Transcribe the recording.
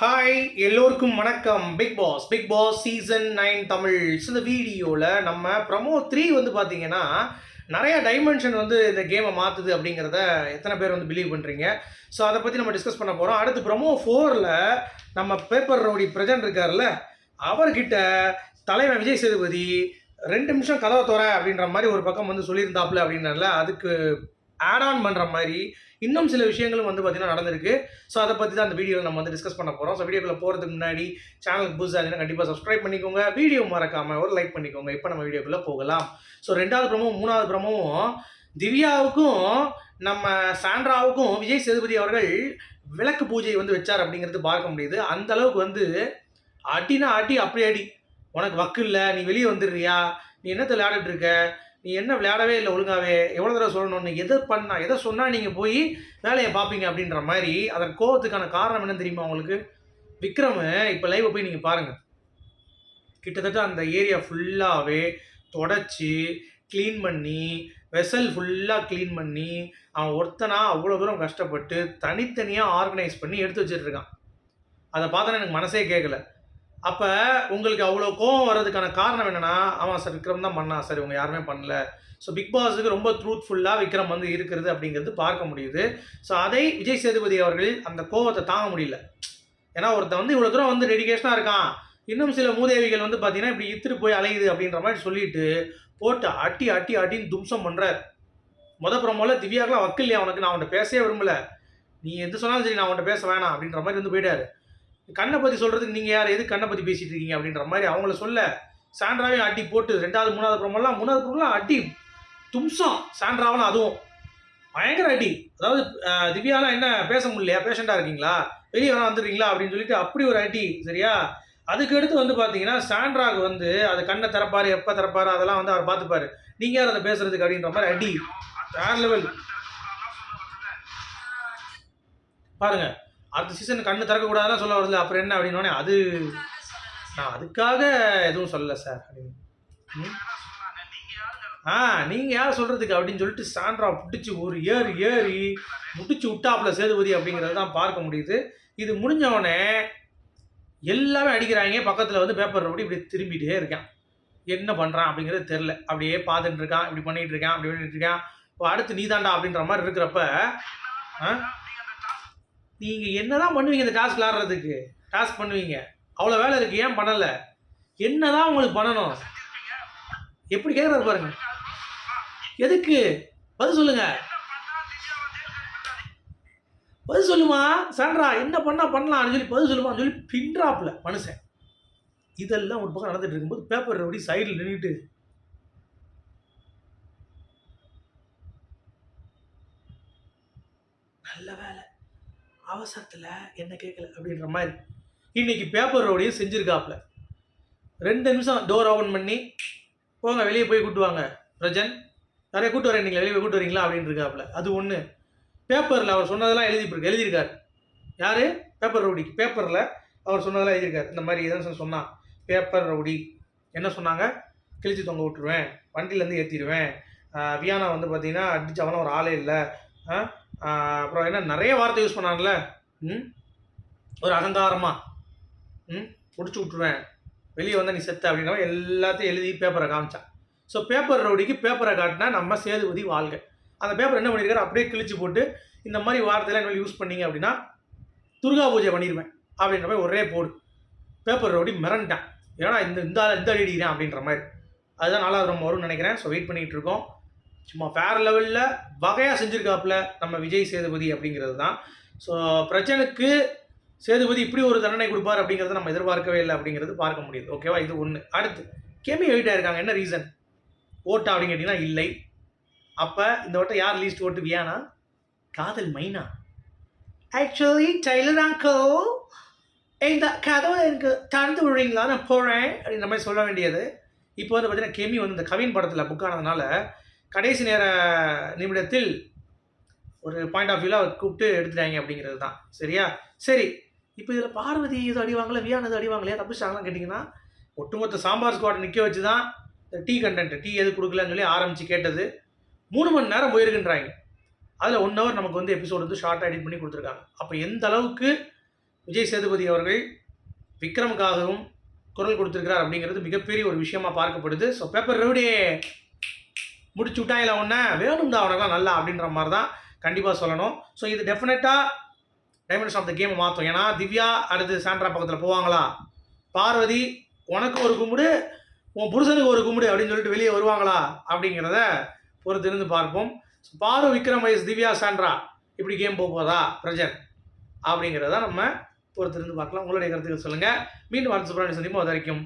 Hi எல்லோருக்கும் வணக்கம். Bigg Boss Bigg Boss season nine Tamil. இந்த வீடியோவில் நம்ம ப்ரமோ த்ரீ வந்து பார்த்தீங்கன்னா நிறைய டைமென்ஷன் வந்து இந்த கேமை மாற்றுது அப்படிங்கிறத எத்தனை பேர் வந்து பிலீவ் பண்ணுறீங்க ஸோ அதை பற்றி நம்ம டிஸ்கஸ் பண்ண போகிறோம் அடுத்து ப்ரமோ ஃபோரில் நம்ம பேப்பர் ரவுடி பிரஜன் இருக்கார்ல அவர்கிட்ட தலைவன் விஜய் சேதுபதி ரெண்டு நிமிஷம் கதவை தோற அப்படின்ற மாதிரி ஒரு பக்கம் வந்து சொல்லியிருந்தாப்புல அப்படின்னால அதுக்கு ஆட் ஆன் பண்ணுற மாதிரி இன்னும் சில விஷயங்களும் வந்து பார்த்திங்கன்னா நடந்திருக்கு. ஸோ அதை பற்றி தான் அந்த வீடியோவில் நம்ம வந்து டிஸ்கஸ் பண்ண போகிறோம் ஸோ வீடியோக்குள்ள போகிறதுக்கு முன்னாடி சேனலுக்கு புதுசாக இருந்தால் கண்டிப்பாக சப்ஸ்கிரைப் பண்ணிக்கோங்க. வீடியோ மறக்காமல் ஒரு லைக் பண்ணிக்கோங்க. இப்போ நம்ம வீடியோக்குள்ளே போகலாம். ஸோ ரெண்டாவது ப்ரமோ மூணாவது ப்ரமோவும் திவ்யாவுக்கும் நம்ம சாண்ட்ராவுக்கும் விஜய் சேதுபதி அவர்கள் விளக்கு பூஜை வந்து வச்சார் அப்படிங்கிறது பார்க்க முடியுது. அந்த அளவுக்கு வந்து அடினா அடி அப்படி அடி. உனக்கு வக்கு இல்லை. நீ வெளியே வந்துடுறியா? நீ என்னத்தை விளையாடிட்டு இருக்க? நீ என்ன விளையாடவே இல்லை ஒழுங்காவே? எவ்வளோ தடவை சொல்லணும்னு எதை பண்ணால் எதை சொன்னால் நீங்கள் போய் வேலையை பார்ப்பீங்க அப்படின்ற மாதிரி அதன் கோவத்துக்கான காரணம் என்ன தெரியுமா உங்களுக்கு? விக்ரம் இப்போ லைவை போய் நீங்கள் பாருங்கள் கிட்டத்தட்ட அந்த ஏரியா ஃபுல்லாகவே தொடச்சி க்ளீன் பண்ணி வெசல் ஃபுல்லாக க்ளீன் பண்ணி அவன் ஒருத்தனா அவ்வளோ தூரம் கஷ்டப்பட்டு தனித்தனியாக ஆர்கனைஸ் பண்ணி எடுத்து வச்சிட்ருக்கான் இருக்கான். அதை பார்த்தோன்னா எனக்கு மனசே கேட்கல அப்போ உங்களுக்கு அவ்வளோ கோவம் வர்றதுக்கான காரணம் என்னென்னா ஆமாம் சார் விக்ரம் தான் பண்ணா. சார் இவங்க யாருமே பண்ணல. ஸோ பிக் பாஸுக்கு ரொம்ப ட்ரூத்ஃபுல்லாக விக்ரம் வந்து இருக்கிறது அப்படிங்கிறது பார்க்க முடியுது. ஸோ அதை விஜய் சேதுபதி அவர்கள் அந்த கோவத்தை தாங்க முடியல. ஏன்னா ஒருத்தன் வந்து இவ்வளோ தூரம் வந்து டெடிக்கேஷனாக இருக்கான். இன்னும் சில மூதேவிகள் வந்து பார்த்தீங்கன்னா இப்படி இத்துட்டு போய் அலையுது அப்படின்ற மாதிரி சொல்லிட்டு போட்டு அட்டி அட்டி அட்டின்னு தும்சம் பண்ணுறார் முத ப்ரோமோல திவ்யாக்கெலாம் வக்கில்லையா அவனுக்கு நான் அவன்கிட்ட பேசவே விரும்பல. நீ எது சொன்னாலும் சரி நான் அவன்கிட்ட பேச வேணாம் அப்படின்ற மாதிரி வந்து போயிட்டாரு. கண்ணை பற்றி சொல்கிறதுக்கு நீங்கள் யார்? எது கண்ணை பற்றி பேசிகிட்டு இருக்கீங்க அப்படின்ற மாதிரி அவங்கள சொல்ல சாண்ட்ராவையும் அட்டி போட்டு ரெண்டாவது மூணாவது புறமெல்லாம் மூணாவது புறமெல்லாம் அட்டி தும்சம். சாண்ட்ராவெலாம் அதுவும். பயங்கர அடி. அதாவது திவ்யாலாம் என்ன பேச முடியலையா? பேஷண்ட்டாக இருக்கீங்களா? வெளியே வேணா வந்துடுறீங்களா? அப்படின்னு சொல்லிட்டு அப்படி ஒரு அடி சரியா? அதுக்கு அடுத்து வந்து பார்த்தீங்கன்னா சாண்ட்ராவுக்கு வந்து அது கண்ணை திறப்பார் எப்போ திறப்பாரு அதெல்லாம் வந்து அவர் பார்த்துப்பார் நீங்கள் யார் அதை பேசுறதுக்கு அப்படின்ற மாதிரி அடி. வேறு லெவல் பாருங்கள் அடுத்த சீசன் கண்ணு திறக்கக்கூடாதுலாம் சொல்ல வருது அப்புறம் என்ன அப்படின்னோடனே அது நான் அதுக்காக எதுவும் சொல்லலை சார். அப்படின்னு. ம்? ஆ நீங்கள் யார் சொல்கிறதுக்கு அப்படின்னு சொல்லிட்டு சாண்ட்ரா பிடிச்சி ஒரு ஏறு ஏறி முடிச்சு விட்டாப்புல சேதுபதி அப்படிங்கிறது தான் பார்க்க முடியுது. இது முடிஞ்சவொடனே எல்லாமே அடிக்கிறாங்க. பக்கத்தில் வந்து பேப்பர் அப்படி இப்படி திரும்பிகிட்டே இருக்கான். என்ன பண்ணுறான் அப்படிங்கிறது தெரில அப்படியே பார்த்துட்டு இருக்கான். இப்படி பண்ணிகிட்டு இருக்கான். அப்படி பண்ணிகிட்டு இருக்கான். இப்போ அடுத்து நீதாண்டா அப்படின்ற மாதிரி இருக்கிறப்ப நீங்கள் நீங்கள் என்னதான் பண்ணுவீங்க இந்த டாஸ்க் விளாட்றதுக்கு டாஸ்க் பண்ணுவீங்க. அவ்வளோ வேலை இருக்குது ஏன் பண்ணலை? என்னதான் உங்களுக்கு பண்ணணும்? எப்படி கேட்குறாரு பாருங்க. எதுக்கு? பதில் சொல்லுங்க. பதில் சொல்லுமா? சாண்ட்ரா என்ன பண்ணால் பண்ணலாம்னு சொல்லி பதில் சொல்லுமான்னு சொல்லி பின்ட்ராப்பில் மனுஷன். இதெல்லாம் ஒரு பக்கம் நடந்துட்டு இருக்கும்போது பேப்பர் அப்படி சைடில் நின்றுட்டு நல்ல வேலை. அவசரத்தில் என்ன கேட்கல அப்படின்ற மாதிரி. இன்னைக்கு பேப்பர் ரோடையும் செஞ்சுருக்காப்புல ரெண்டு நிமிஷம் டோர் ஓப்பன் பண்ணி போங்க வெளியே போய் கூட்டு வாங்க. பிரஜன் நிறைய கூட்டு வரேன் நீங்கள் வெளியே போய் கூட்டு வரீங்களா? அப்படின்னு இருக்காப்புல அது ஒன்று பேப்பரில் அவர் சொன்னதெல்லாம் எழுதி எழுதியிருக்காரு. யார்? பேப்பர் ரவுடிக்கு பேப்பரில் அவர் சொன்னதெல்லாம் எழுதியிருக்காரு. இந்த மாதிரி எதாவது சொன்னான் பேப்பர் ரவுடி என்ன சொன்னாங்க? கிழிச்சு தொங்க விட்டுருவேன். வண்டியிலேருந்து ஏற்றிடுவேன் வியானா வந்து பார்த்தீங்கன்னா அடிச்சு அவனா ஒரு ஆளே இல்லை. அப்புறம் என்ன நிறைய வார்த்தை யூஸ் பண்ணாங்கல்ல ம்? ஒரு அகங்காரமாக ம்? பிடிச்சி விட்ருவேன் வெளியே வந்தால் நீ செத்த அப்படின்ற எல்லாத்தையும் எழுதி பேப்பரை காமிச்சான். ஸோ பேப்பர் ரவுடிக்கு பேப்பரை காட்டினா நம்ம சேதுபதி வாழ்க. அந்த பேப்பர் என்ன பண்ணியிருக்காரு அப்படியே கிழிச்சு போட்டு இந்த மாதிரி வார்த்தையெல்லாம் என்ன யூஸ் பண்ணீங்க அப்படின்னா துர்கா பூஜை பண்ணிடுவேன் அப்படின்ற மாதிரி ஒரே போடு. பேப்பர் ரவுடி மிரண்டான். ஏன்னா இந்த இந்த இந்த அடிக்கிறேன் அப்படின்ற மாதிரி. அதுதான் நாலாவது ரொம்ப வரும்னு நினைக்கிறேன். ஸோ வெயிட் பண்ணிகிட்டு இருக்கோம். சும்மா வேறு லெவலில் வகையாக செஞ்சுருக்காப்புல நம்ம விஜய் சேதுபதி அப்படிங்கிறது தான் ஸோ பிரச்சனைக்கு சேதுபதி இப்படி ஒரு தண்டனை கொடுப்பார் அப்படிங்கிறத நம்ம எதிர்பார்க்கவே இல்லை அப்படிங்கிறது பார்க்க முடியுது. ஓகேவா இது ஒன்று அடுத்து கெமி வெயிட் இருக்காங்க என்ன ரீசன் ஓட்டா அப்படின்னு கேட்டிங்கன்னா இல்லை. அப்போ இந்த வட்டம் யார் லீஸ்ட் ஓட்டு? வியானா? காதல் மைனா. ஆக்சுவலி டைலர் அங்கோ இந்த கதவை எனக்கு திறந்து விடுறீங்களா? நான் போகிறேன் அப்படின்ற மாதிரி சொல்ல வேண்டியது. இப்போ வந்து பார்த்தீங்கன்னா கெமி வந்து இந்த கவின் படத்தில் புக் ஆனதுனால கடைசி நேர நிமிடத்தில் ஒரு பாயிண்ட் ஆஃப் வியூவில் அவர் கூப்பிட்டு எடுத்துட்டாங்க அப்படிங்கிறது தான். சரியா? சரி இப்போ இதில் பார்வதி இது அடிவாங்களே வியானது அடிவாங்களே தப்பிச்சாங்களான்னு கேட்டிங்கன்னா ஒட்டுமொத்த சாம்பார் ஸ்குவாட் நிற்க வச்சு தான் இந்த டீ கண்டென்ட் டீ எது கொடுக்கலன்னு சொல்லி ஆரம்பித்து கேட்டது. மூணு மணி நேரம் போயிருக்குன்றாங்க. அதில் ஒன் ஹவர் நமக்கு வந்து எபிசோடு வந்து ஷார்ட்டாக எடிட் பண்ணி கொடுத்துருக்காங்க. அப்போ எந்த அளவுக்கு விஜய் சேதுபதி அவர்கள் விக்ரமுக்காகவும் குரல் கொடுத்துருக்கிறார் அப்படிங்கிறது மிகப்பெரிய ஒரு விஷயமா பார்க்கப்படுது. ஸோ பேப்பர் ரவுடே முடிச்சு விட்டாங்களா ஒன்று வேணும்டா தான் அவனெல்லாம் நல்லா அப்படின்ற மாதிரி தான் கண்டிப்பாக சொல்லணும். ஸோ இது டெஃபினட்டாக டைமென்ஷன் ஆஃப் த கேம் மாற்றும் ஏன்னா திவ்யா அடுத்து சாண்ட்ரா பக்கத்தில் போவாங்களா? பார்வதி உனக்கு ஒரு கும்பிடு உன் புருஷனுக்கு ஒரு கும்பிடு அப்படின்னு சொல்லிட்டு வெளியே வருவாங்களா? அப்படிங்கிறத பொறுத்து இருந்து பார்ப்போம். ஸோ பாரு விக்ரம் வயசு திவ்யா சாண்ட்ரா. இப்படி கேம் போக போதா? பிரஜன் அப்படிங்கிறத நம்ம பொறுத்து இருந்து பார்க்கலாம். உங்களுடைய கருத்துக்கள் சொல்லுங்கள் மீண்டும் அடுத்த சந்திப்போம். அது வரைக்கும்